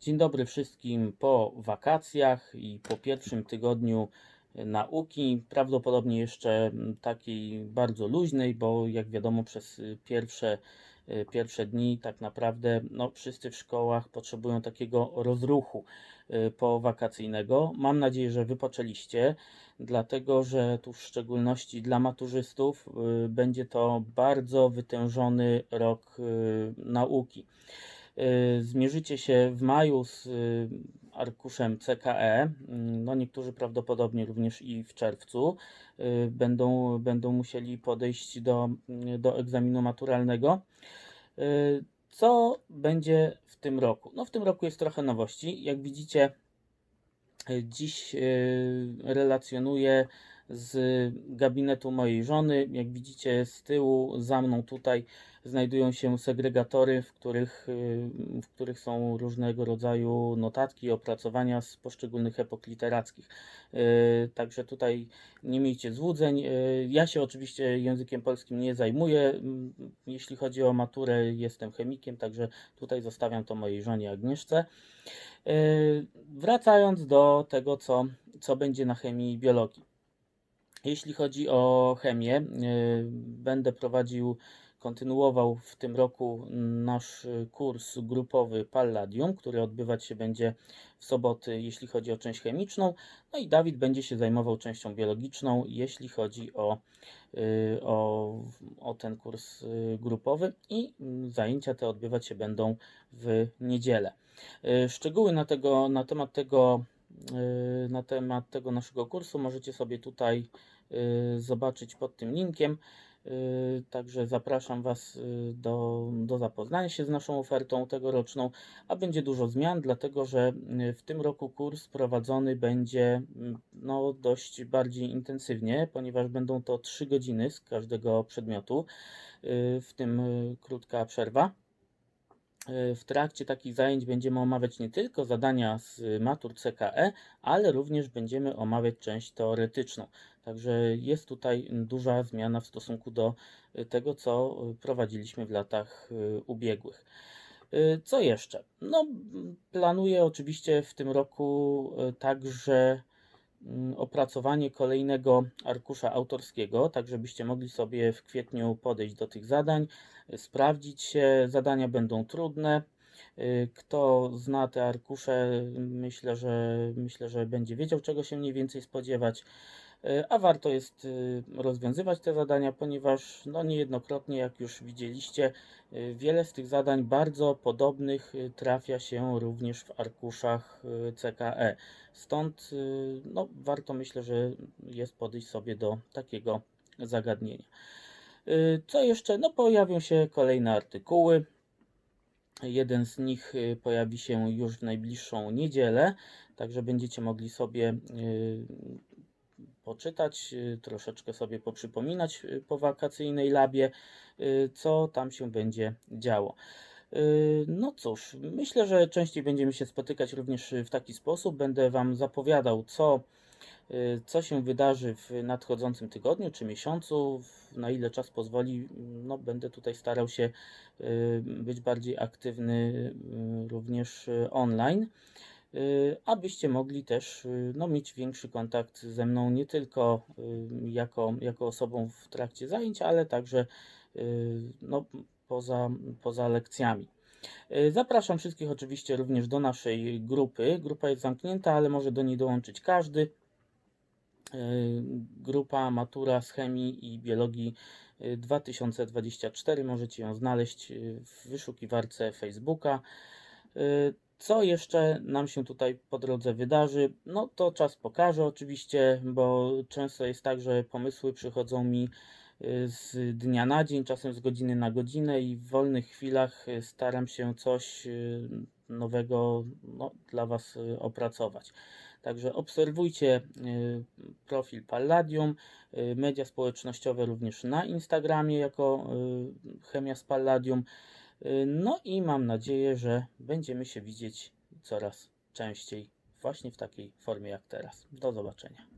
Dzień dobry wszystkim po wakacjach i po pierwszym tygodniu nauki. Prawdopodobnie jeszcze takiej bardzo luźnej, bo jak wiadomo, przez pierwsze, pierwsze dni tak naprawdę no, wszyscy w szkołach potrzebują takiego rozruchu y, powakacyjnego. Mam nadzieję, że wypoczęliście, dlatego że tu w szczególności dla maturzystów y, będzie to bardzo wytężony rok y, nauki. Y, Zmierzycie się w maju z y, arkuszem CKE. Mm, No niektórzy prawdopodobnie również i w czerwcu y, będą, będą musieli podejść do, do egzaminu maturalnego. Co będzie w tym roku? No w tym roku jest trochę nowości. Jak widzicie, dziś relacjonuję z gabinetu mojej żony. Jak widzicie z tyłu, za mną tutaj znajdują się segregatory, w których, y, w których są różnego rodzaju notatki, opracowania z poszczególnych epok literackich. Y, Także tutaj nie miejcie złudzeń. Y, Ja się oczywiście językiem polskim nie zajmuję. Mm, Jeśli chodzi o maturę, jestem chemikiem, także tutaj zostawiam to mojej żonie Agnieszce. Wracając do tego, co, co będzie na chemii i biologii. Jeśli chodzi o chemię, y, będę prowadził, kontynuował w tym roku nasz kurs grupowy Palladium, który odbywać się będzie w soboty, jeśli chodzi o część chemiczną. No i Dawid będzie się zajmował częścią biologiczną, jeśli chodzi o, y, o, o ten kurs y, grupowy. I zajęcia te odbywać się będą w niedzielę. Szczegóły na, tego, na temat tego na temat tego naszego kursu możecie sobie tutaj y, zobaczyć pod tym linkiem. Y, Także zapraszam Was y, do, do zapoznania się z naszą ofertą tegoroczną, a będzie dużo zmian, dlatego że y, w tym roku kurs prowadzony będzie mm, no, dość bardziej intensywnie, ponieważ będą to 3 godziny z każdego przedmiotu, y, w tym y, krótka przerwa. Y, W trakcie takich zajęć będziemy omawiać nie tylko zadania z matur CKE, ale również będziemy omawiać część teoretyczną. Także jest tutaj duża zmiana w stosunku do y, tego, co prowadziliśmy w latach y, ubiegłych. Co jeszcze? No, planuję oczywiście w tym roku także opracowanie kolejnego arkusza autorskiego, tak żebyście mogli sobie w kwietniu podejść do tych zadań, y, sprawdzić się. Zadania będą trudne. Y, Kto zna te arkusze, myślę, że myślę, że będzie wiedział, czego się mniej więcej spodziewać. Y, A warto jest y, rozwiązywać te zadania, ponieważ no niejednokrotnie, jak już widzieliście, y, wiele z tych zadań bardzo podobnych y, trafia się również w arkuszach CKE. Stąd no, warto myślę, że jest podejść sobie do takiego zagadnienia. Co jeszcze? No pojawią się kolejne artykuły. Jeden z nich pojawi się już w najbliższą niedzielę, także będziecie mogli sobie poczytać, y, troszeczkę sobie poprzypominać y, po wakacyjnej labie, y, co tam się będzie działo. No cóż, myślę, że częściej będziemy się spotykać również w taki sposób. Będę Wam zapowiadał, co, co się wydarzy w nadchodzącym tygodniu czy miesiącu, na ile czas pozwoli. No, będę tutaj starał się być bardziej aktywny również online abyście mogli też y, no, mieć większy kontakt ze mną, nie tylko y, jako, jako osobą w trakcie zajęć, ale także y, no, poza, poza lekcjami. Y, Zapraszam wszystkich oczywiście również do naszej grupy. Grupa jest zamknięta, ale może do niej dołączyć każdy. Y, Grupa Matura z Chemii i Biologii y, 2024. Możecie ją znaleźć y, w wyszukiwarce Facebooka. Co jeszcze nam się tutaj po drodze wydarzy? No to czas pokaże oczywiście, bo często jest tak, że pomysły przychodzą mi y, z dnia na dzień, czasem z godziny na godzinę i w wolnych chwilach y, staram się coś y, nowego no, dla Was opracować. Także obserwujcie profil Palladium, media społecznościowe również na Instagramie jako Chemia z Palladium. Y, No i mam nadzieję, że będziemy się widzieć coraz częściej właśnie w takiej formie jak teraz. Do zobaczenia.